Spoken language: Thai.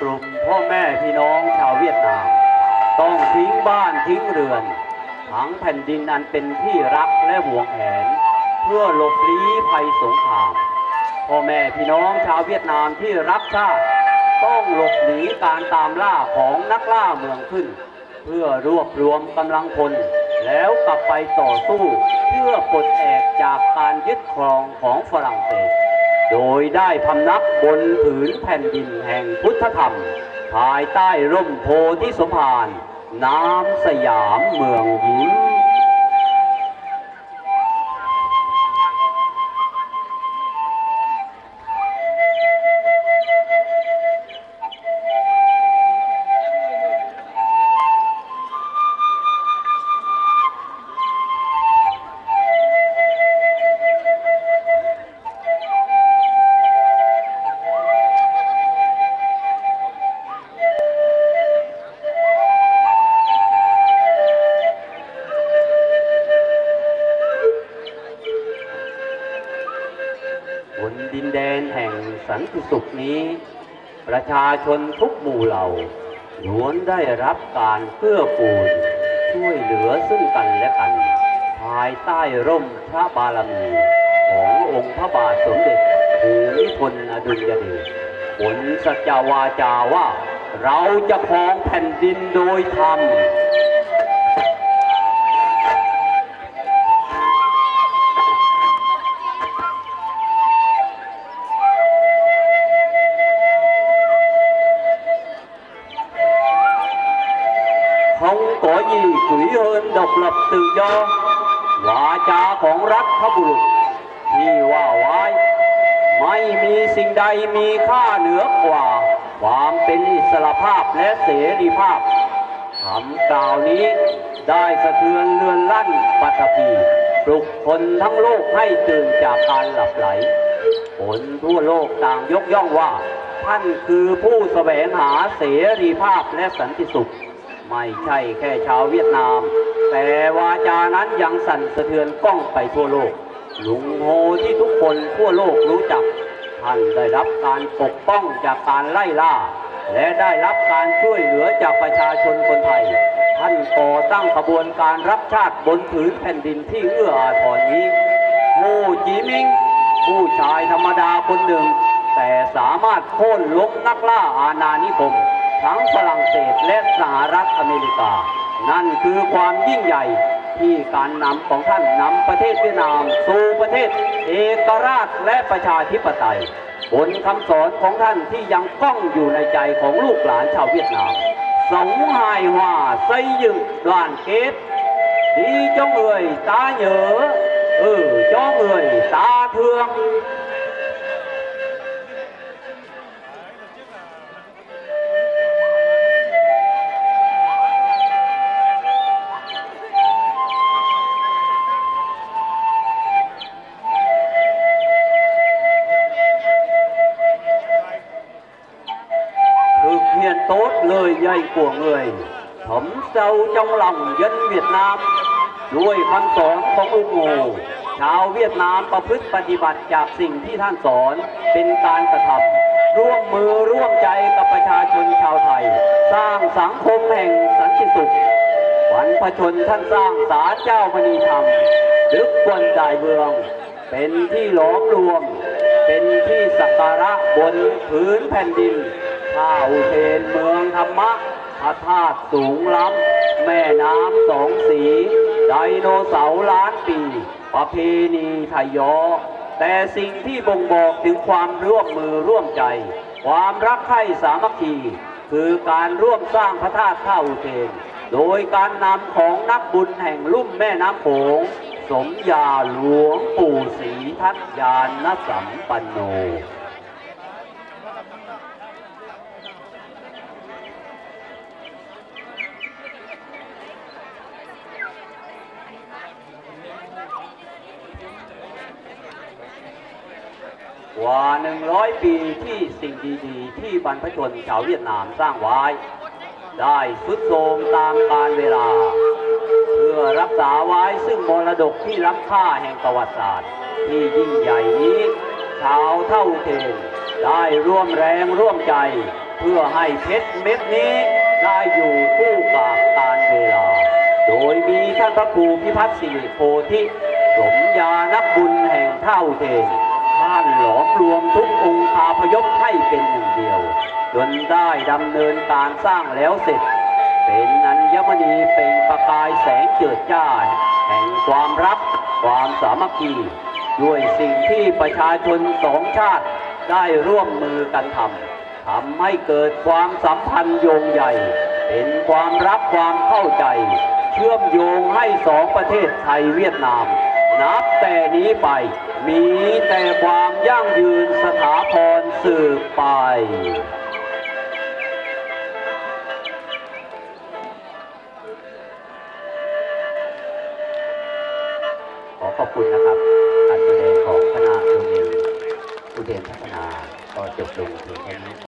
กลุ่มพ่อแม่พี่น้องชาวเวียดนาม ต้องทิ้งบ้านทิ้งเรือนทั้งแผ่นดินอันเป็นที่รักและห่วงแหน เพื่อหลบลี้ภัยสงครามพ่อแม่พี่น้องชาวเวียดนามที่รับชาติต้องหลบหนีการตามล่าของนักล่าเมืองขึ้น เพื่อรวบรวมกำลังพลแล้วกลับไปต่อสู้ เพื่อปลดแอกจากการยึดครองของฝรั่งเศส โดยได้พำนักบนผืนแผ่นดินแห่งพุทธธรรม ภายใต้ร่มโพธิสมภารน้ำสยามเมืองยิ้ม งสันติสุขนี้ ประชาชนทุกหมู่เหล่าล้วนได้รับการเกื้อกูลช่วยเหลือซึ่งกันและกัน ภายใต้ร่มพระบารมีขององค์พระบาทสมเด็จภูมิพลอดุลยเดชผลสัจวาจาว่า เราจะครองแผ่นดินโดยธรรม gì quý hơn độc lập tự do วาจาของรัฐบุรุษ ที่ว่าไว้ไม่มีสิ่งใดมีค่าเหนือกว่า ความเป็นอิสระภาพและเสรีภาพคำกล่าวนี้ได้สะเทือนเลือนลั่นปัตภีปลุกคนทั้งโลกให้ตื่นจากการหลับไหลคนทั่วโลกต่างยกย่องว่า ท่านคือผู้แสวงหาเสรีภาพและสันติสุข ไม่ใช่แค่ชาวเวียดนาม แต่วาจานั้นยังสั่นสะเทือนกล้องไปทั่วโลก ลุงโฮที่ทุกคนทั่วโลกรู้จัก ท่านได้รับการปกป้องจากการไล่ล่า และได้รับการช่วยเหลือจากประชาชนคนไทย ท่านก่อตั้งขบวนการรับชาติบนผืนแผ่นดินที่เอื้ออาทรนี้โฮจีมิง ผู้ชายธรรมดาคนหนึ่ง แต่สามารถโค่นล้มนักล่าอาณานิคม ทั้งฝรั่งเศสและสหรัฐอเมริกา นั่นคือความยิ่งใหญ่ที่การนำของท่านนำประเทศเวียดนามสู่ประเทศเอกราชและประชาธิปไตย บนคำสอนของท่านที่ยังก้องอยู่ในใจของลูกหลานชาวเวียดนามสงหายว่าไซยึง đoàn kết đi cho người ta nhớ ừ cho người ta thương thực dạy của người thấm sâu trong lòng dân Việt Nam ด้วยคำสอนขององค์โงชาวเวียดนามประพฤติปฏิบัติจากสิ่งที่ท่านสอนเป็นการกระทำร่วมมือร่วมใจกับประชาชนชาวไทย สร้างสังคมแห่งสันติสุขวันพชนท่านสร้างศาลเจ้ามณีธรรมดึกบนใจเบือง เป็นที่หลอมรวม เป็นที่สักการะบนพื้นแผ่นดิน ข้าอุเทนเมืองธรรมะพระธาตุสูงล้ำ แม่น้ำสองสี ไดโนเสาร์ล้านปี ประเพณีไทยยอ แต่สิ่งที่บ่งบอกถึงความร่วมมือร่วมใจ ความรักใคร่สามัคคี คือการร่วมสร้างพระธาตุท่าอุเทน โดยการนำของนักบุญแห่งลุ่มแม่น้ำโขงสมญาหลวงปู่ศรีทัตยานสัมปันโน กว่าหนึ่งร้อยปีที่สิ่งดี ๆ ที่บรรพชนชาวเวียดนามสร้างไว้ ได้สุดโทรมตามกาลเวลา เพื่อรักษาไว้ซึ่งมรดกที่ล้ำค่าแห่งประวัติศาสตร์ ที่ยิ่งใหญ่นี้ ชาวเท่าเทนได้ร่วมแรงร่วมใจ เพื่อให้เพชรเม็ดนี้ได้อยู่คู่กับการเวลา โดยมีท่านพระครูพิพัฒน์สิริโพธิสมญานักบุญแห่งเท่าเทน ท่านหลอมรวมทุกองค์คาพยพให้เป็นหนึ่งเดียว จนได้ดำเนินการสร้างแล้วเสร็จ เป็นอัญมณีเป็นประกายแสงเจิดจ้าแห่งความรักความสามัคคี ด้วยสิ่งที่ประชาชนสองชาติได้ร่วมมือกันทำทำให้เกิดความสัมพันธ์โยงใหญ่ เป็นความรักความเข้าใจ เชื่อมโยงให้สองประเทศไทยเวียดนาม นับแต่นี้ไป มีแต่ความยั่งยืนสถาพรสืบไป ขอขอบคุณนะครับการแสดงของคณะโรงเรียนอุเทนพัฒนาก็จบลงเพียงแค่นี้